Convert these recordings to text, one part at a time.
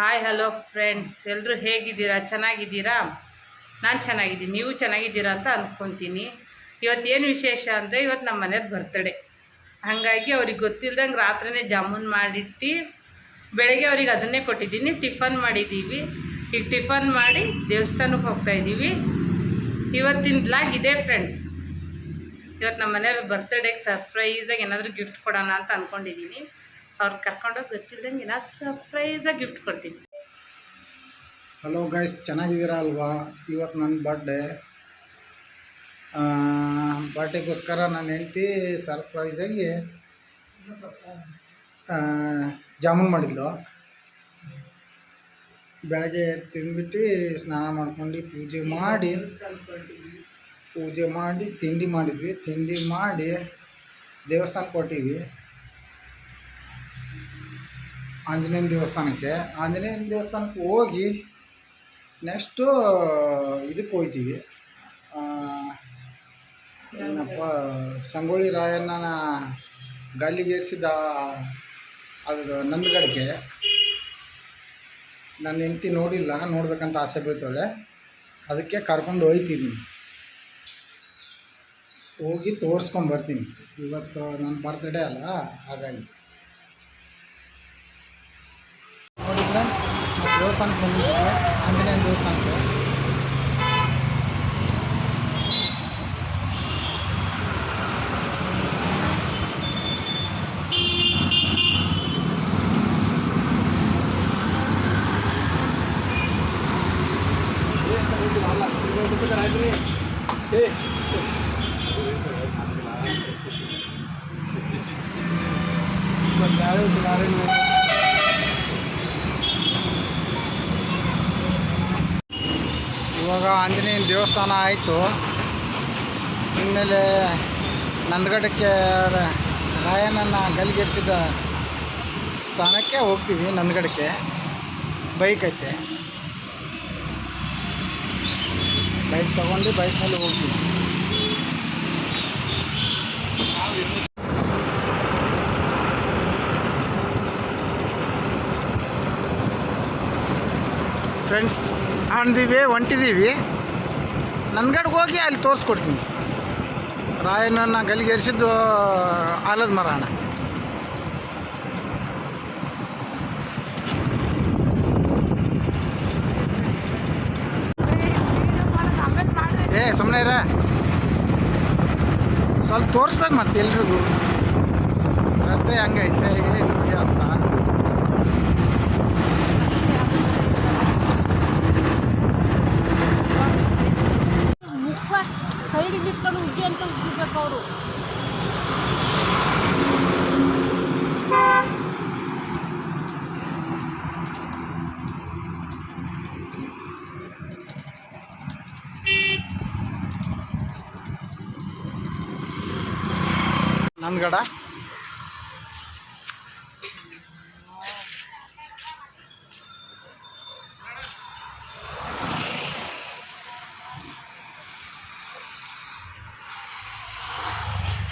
Hi hello friends ಎಲ್ಲರೂ ಹೇಗಿದ್ದೀರಾ? ಚೆನ್ನಾಗಿದ್ದೀರಾ? ನಾನು ಚೆನ್ನಾಗಿದ್ದೀನಿ. ನೀವು ಚೆನ್ನಾಗಿದ್ದೀರಾ ಅಂತ ಅಂದ್ಕೊತೀನಿ ಇವತ್ತೇನು ವಿಶೇಷ ಅಂದರೆ ಇವತ್ತು ನಮ್ಮ ಮನೇಲಿ ಬರ್ತಡೇ ಹಾಗಾಗಿ ಅವ್ರಿಗೆ ಗೊತ್ತಿಲ್ದಂಗೆ ರಾತ್ರಿನೇ ಜಾಮೂನ್ ಮಾಡಿಟ್ಟು, ಬೆಳಗ್ಗೆ ಅವ್ರಿಗೆ ಅದನ್ನೇ ಕೊಟ್ಟಿದ್ದೀನಿ. ಟಿಫನ್ ಮಾಡಿದ್ದೀವಿ ಈಗ ಟಿಫನ್ ಮಾಡಿ ದೇವಸ್ಥಾನಕ್ಕೆ ಹೋಗ್ತಾ ಇದ್ದೀವಿ ಇವತ್ತಿನ ಬ್ಲಾಗ್ ಇದೆ ಫ್ರೆಂಡ್ಸ್ ಇವತ್ತು ನಮ್ಮ ಮನೇಲಿ ಬರ್ತ್ಡೇಗೆ ಸರ್ಪ್ರೈಸಾಗಿ ಏನಾದರೂ ಗಿಫ್ಟ್ ಕೊಡೋಣ ಅಂತ ಅಂದ್ಕೊಂಡಿದ್ದೀನಿ ಅವ್ರು ಕರ್ಕೊಂಡೋಗಿ ಗೊತ್ತಿಲ್ದಂಗೆ ಸರ್ಪ್ರೈಸ್ ಸರ್ಪ್ರೈಸಾಗಿ ಗಿಫ್ಟ್ ಕೊಡ್ತೀನಿ. ಹಲೋ ಗೈಸ್ ಚೆನ್ನಾಗಿದ್ದೀರಾ ಅಲ್ವಾ? ಇವತ್ತು ನನ್ನ ಬರ್ಡೇ ಬರ್ಡೇಗೋಸ್ಕರ ನನ್ನ ಹೆಂಡ್ತಿ ಸರ್ಪ್ರೈಸಾಗಿ ಜಾಮೂನ್ ಮಾಡಿದ್ಲು. ಬೆಳಗ್ಗೆ ತಿಂದ್ಬಿಟ್ಟು ಸ್ನಾನ ಮಾಡ್ಕೊಂಡು ಪೂಜೆ ಮಾಡಿ ಪೂಜೆ ಮಾಡಿ ತಿಂಡಿ ಮಾಡಿದ್ವಿ. ತಿಂಡಿ ಮಾಡಿ ದೇವಸ್ಥಾನಕ್ಕೆ ಕೊಟ್ಟಿವಿ ಆಂಜನೇಯನ ದೇವಸ್ಥಾನಕ್ಕೆ. ಆಂಜನೇಯನ ದೇವಸ್ಥಾನಕ್ಕೆ ಹೋಗಿ ನೆಕ್ಸ್ಟು ಇದಕ್ಕೆ ಹೋಗ್ತೀವಿ ಏನಪ್ಪ, ಸಂಗೊಳ್ಳಿ ರಾಯಣ್ಣನ ಗಾಲಿಗೇರಿಸಿದ ಅದು ನಂದಗಡಕ್ಕೆ. ನನ್ನ ಹೆಂಡ್ತಿ ನೋಡಿಲ್ಲ, ನೋಡ್ಬೇಕಂತ ಆಸೆ ಬೀಳ್ತಾಳೆ ಅದಕ್ಕೆ ಕರ್ಕೊಂಡು ಹೋಗ್ತಿದ್ದೀನಿ ಹೋಗಿ ತೋರಿಸ್ಕೊಂಡು ಬರ್ತೀನಿ. ಇವತ್ತು ನನ್ನ ಬರ್ತ್ಡೇ ಅಲ್ಲ, ಹಾಗಾಗಿ ನೋಡಿ ಫ್ರೆಂಡ್ಸ್ ದೇವಸ್ಥಾನಕ್ಕೆ ಬಂದಿದ್ದೀವಿ ಆಂಜನೇಯ ದೇವಸ್ಥಾನಕ್ಕೆ ಇವಾಗ ಆಂಜನೇಯನ ದೇವಸ್ಥಾನ ಆಯಿತು. ಇನ್ಮೇಲೆ ನಂದಗಡಕ್ಕೆ ರಾಯನನ್ನು ಗಲ್ಗೆರಿಸಿದ ಸ್ಥಾನಕ್ಕೆ ಹೋಗ್ತೀವಿ, ನಂದಗಡಕ್ಕೆ. ಬೈಕ್ ಐತೆ. ಬೈಕ್ ತಗೊಂಡು ಬೈಕ್ನಲ್ಲಿ ಹೋಗ್ತೀವಿ. ಫ್ರೆಂಡ್ಸ್ ಅಂದಿವಿ ಹೊಂಟಿದ್ದೀವಿ ನನ್ಗಡೆಗೆ ಹೋಗಿ ಅಲ್ಲಿ ತೋರಿಸ್ಕೊಡ್ತೀನಿ. ರಾಯಣ್ಣನ ಗಲ್ಲಿಗೇರಿಸಿದ್ದು ಆಲದ ಮರ ಅಣ್ಣ. ಏ ಸುಮ್ಮನೆ ಇರ. ಸ್ವಲ್ಪ ತೋರಿಸ್ಬೇಕು ಮತ್ತೆ ಎಲ್ರಿಗೂ. ರಸ್ತೆ ಹಂಗೈತೆ. ನಂದಗಡ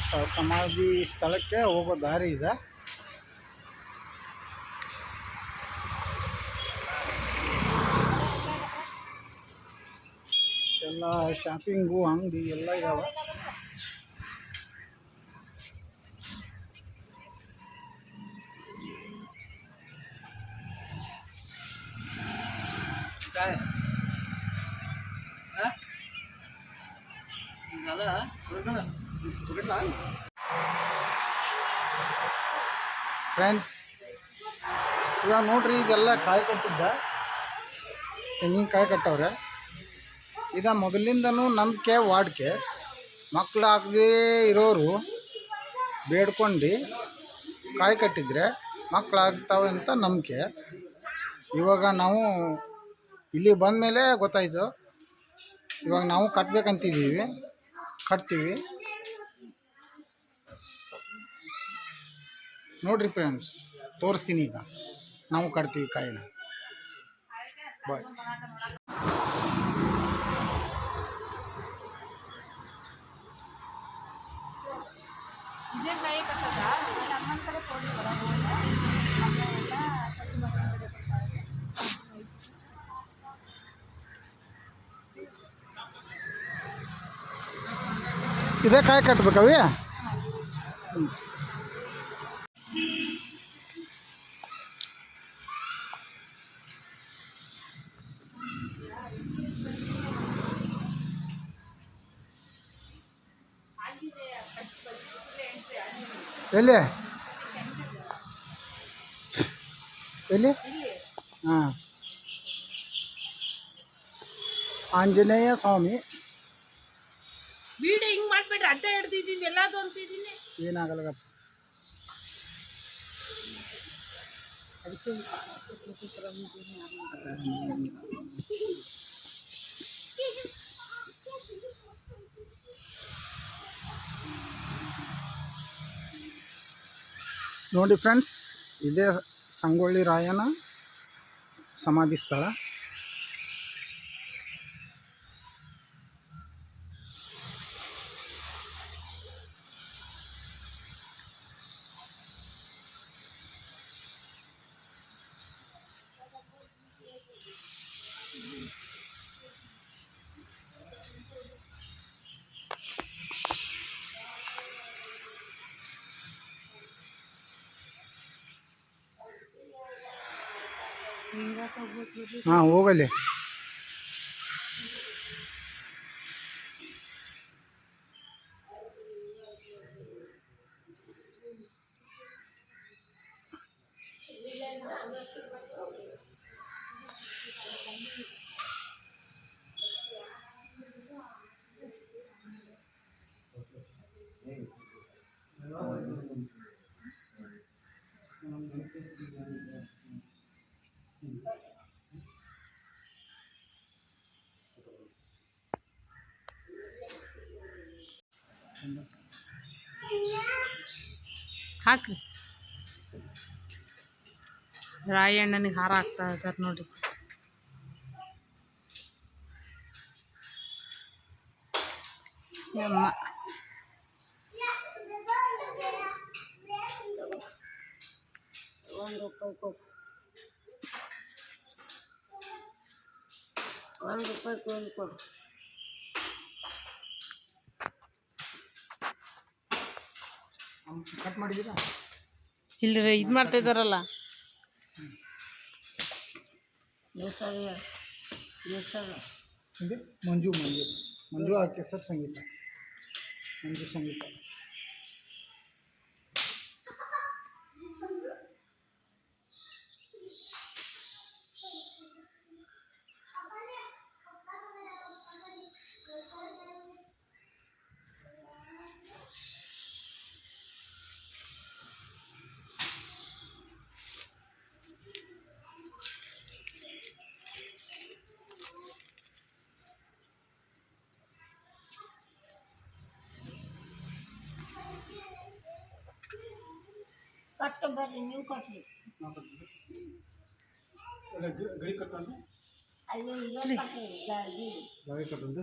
ಆ, ಸಮಾಧಿ ಸ್ಥಳಕ್ಕೆ ಹೋಗೋ ದಾರಿ ಇದೆ. ಎಲ್ಲ ಶಾಪಿಂಗು ಅಂಗಡಿ ಎಲ್ಲ ಇದಾವೆ. ಫ್ರೆಂಡ್ಸ್ ಇವಾಗ ನೋಡ್ರಿ ಇದೆಲ್ಲ ಕಾಯಿ ಕಟ್ಟಿದ್ದ. ತೆಂಗಿನಕಾಯಿ ಕಟ್ಟವ್ರೆ. ಇದ ಮೊದಲಿಂದನೂ ನಂಬಿಕೆ, ವಾಡಿಕೆ. ಮಕ್ಕಳಾಗದೇ ಇರೋರು ಬೇಡ್ಕೊಂಡು ಕಾಯಿ ಕಟ್ಟಿದರೆ ಮಕ್ಕಳಾಗ್ತಾವೆ ಅಂತ ನಂಬಿಕೆ. ಇವಾಗ ನಾವು ಇಲ್ಲಿ ಬಂದ ಮೇಲೆ ಗೊತ್ತಾಯಿತು. ಇವಾಗ ನಾವು ಕಟ್ಬೇಕಂತಿದ್ದೀವಿ. ಕಟ್ತೀವಿ. ನೋಡ್ರಿ ಫ್ರೆಂಡ್ಸ್ ತೋರಿಸ್ತೀನಿ ಈಗ. ನಾವು ಕಟ್ತೀವಿ ಕಾಯಿನ. ಬಾಯ್ ಇದೇ ಕಾಯಿ ಕಟ್ಟದ ಅಮ್ಮನ ಕಡೆ ಕೊಡಿ ಬರೋದು ಎಲ್ಲ ಸತಿ ಮಾಡ್ಕೊಂಡು ಇದೇ ಕಾಯಿ ಕಟ್ಬೇಕವಿ ಎಲ್ಲಿ ಎಲ್ಲಿ ಹಾಂ ಆಂಜನೇಯ ಸ್ವಾಮಿ ಮಾಡ್ಬಿಟ್ರೆ ಅಡ್ಡ ಹಿಡ್ದಿದ್ದೀನಿ ಎಲ್ಲಾದ್ರು ಅಂತಿದ್ದೀನಿ. ಏನಾಗಲ್ಲ ನೋಡಿ ಫ್ರೆಂಡ್ಸ್ ಇದೇ ಸಂಗೊಳ್ಳಿ ರಾಯನ ಸಮಾಧಿ ಸ್ಥಳ. ಹಾಂ ಹೋಗಲಿ. ಹಾಕ್ರಿ ರಾಯಣ್ಣನಿಗೆ ಹಾರ ಹಾಕ್ತಾ ಇದ್ದಾರೆ ನೋಡಿ ಅಮ್ಮ ಒಂದು ರೂಪಾಯಿ ಕೊಡು ಕಟ್ ಮಾಡಿದ್ದೀರಾ? ಇಲ್ಲಿ ಇದು ಮಾಡ್ತಾ ಇದಾರಲ್ಲ ಮಂಜು ಮಂಜು. ಮಂಜು ಆ ಸರ್ ಸಂಗೀತ. ಮಂಜು ಸಂಗೀತ. ಕಟ್ಟು ಬರ್ರಿ ನೀವು ಕಟ್ರಿ ಗಡಿ ಕಟ್ಟಂದು ಅಯ್ಯೋ ಇಲ್ಲೇ ಕಟ್ರಿ ಗಾಡಿ ಗಡಿ ಕಟ್ಟಂದು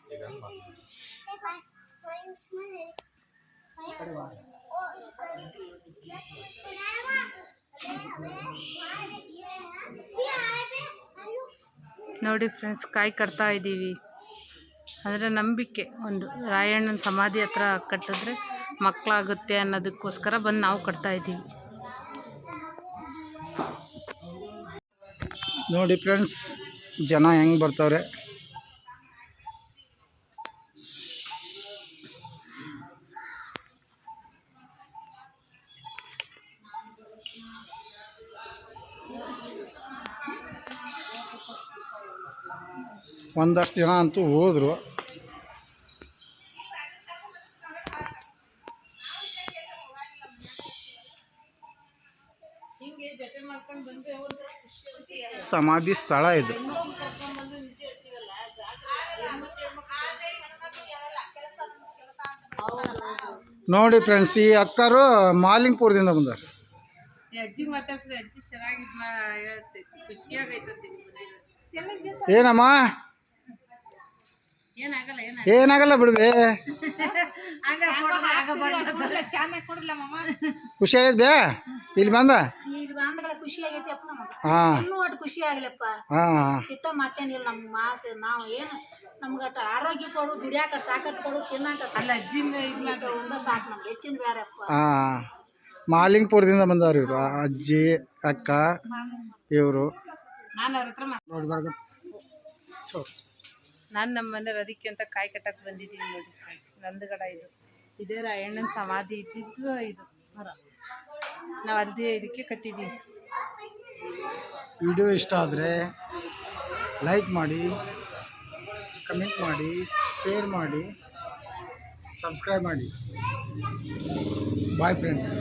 ನೋಡಿ ಫ್ರೆಂಡ್ಸ್ ಕಾಯಿ ಕಟ್ತಾ ಇದ್ದೀವಿ. ಅಂದರೆ ನಂಬಿಕೆ, ಒಂದು ರಾಯಣ್ಣನ ಸಮಾಧಿ ಹತ್ರ ಕಟ್ಟಿದ್ರೆ ಮಕ್ಕಳಾಗುತ್ತೆ ಅನ್ನೋದಕ್ಕೋಸ್ಕರ ಬಂದು ನಾವು ಕಟ್ತಾ ಇದ್ದೀವಿ. ನೋಡಿ ಫ್ರೆಂಡ್ಸ್ ಜನ ಹೆಂಗೆ ಬರ್ತಾವ್ರೆ ಒಂದಷ್ಟು ಜನ ಅಂತೂ ಹೋದರು. ಸಮಾಧಿ ಸ್ಥಳ ಇದು. ನೋಡಿ ಫ್ರೆಂಡ್ಸ್ ಈ ಅಕ್ಕರು ಮಾಲಿಂಗ್ಪುರದಿಂದ ಬಂದರು ಈ ಅಜ್ಜಿಗೆ ಮಾತಾಡ್ಸಿದ್ರೆ ಅಜ್ಜಿ ಚೆನ್ನಾಗಿ ಇದ್ ಮಾ ಹೇಳ್ತೈತಿ ಖುಷಿಯಾಗೈತಂತೆ ನಿಮ್ಮ ಮನೇಲಿ ಏನಮ್ಮ ಏನಾಗಲ್ಲ ಏನ ಏನಾಗಲ್ಲ ಬಿಡ್ಬೆ. ಖುಷಿ ಆಗೈತೆ ಬೇ ಇಲ್ಲಿ ಬಂದ ಖುಷಿ ಆಗೈತಿ ಅಪ್ಪ ನಮಗೆ. ಹಾಂ. ಇನ್ನೂ ಒಟ್ಟು ಖುಷಿ ಆಗ್ಲಪ್ಪ. ಹಾಂ. ಇತ್ತ ಮತ್ತೇನಿಲ್ಲ ನಮ್ಮ ಮಾತು ನಾವು ಏನು ನಮ್ಗೆ ಆರೋಗ್ಯ ಕೊಡು ದುಡಿಯಾಕ ತಾಕತ್ ಕೊಡು ತಿನ್ನಾಕ ಅಲ್ಲ ಅಜ್ಜಿನ ಒಂದ ಸಾಕು ನಮ್ಗೆ. ಹೆಚ್ಚಿನ ಬೇರೆಪ್ಪ ಹಾಂ. ಮಾಲಿಂಗ್ಪುರದಿಂದ ಬಂದವ್ರು ಇವರು ಅಜ್ಜಿ ಅಕ್ಕ ಇವರು. ನೋಡಿ ನಾನು ನಮ್ಮ ಮನೇಲಿ ಅದಕ್ಕೆ ಅಂತ ಕಾಯಿ ಕಟ್ಟಕ್ಕೆ ಬಂದಿದ್ದೀನಿ ನೋಡಿ ಫ್ರೆಂಡ್ಸ್ ನಂದಗಡ ಇದು. ಇದೇ ರಾಯಣ್ಣನ ಸಮಾಧಿ ಇದ್ದಿದ್ದು ಇದು ಮರ. ನಾವು ಅಲ್ಲದೆ ಇದಕ್ಕೆ ಕಟ್ಟಿದ್ದೀವಿ ವಿಡಿಯೋ ಇಷ್ಟ ಆದರೆ ಲೈಕ್ ಮಾಡಿ, ಕಮೆಂಟ್ ಮಾಡಿ, ಶೇರ್ ಮಾಡಿ, ಸಬ್ಸ್ಕ್ರೈಬ್ ಮಾಡಿ. Bye friends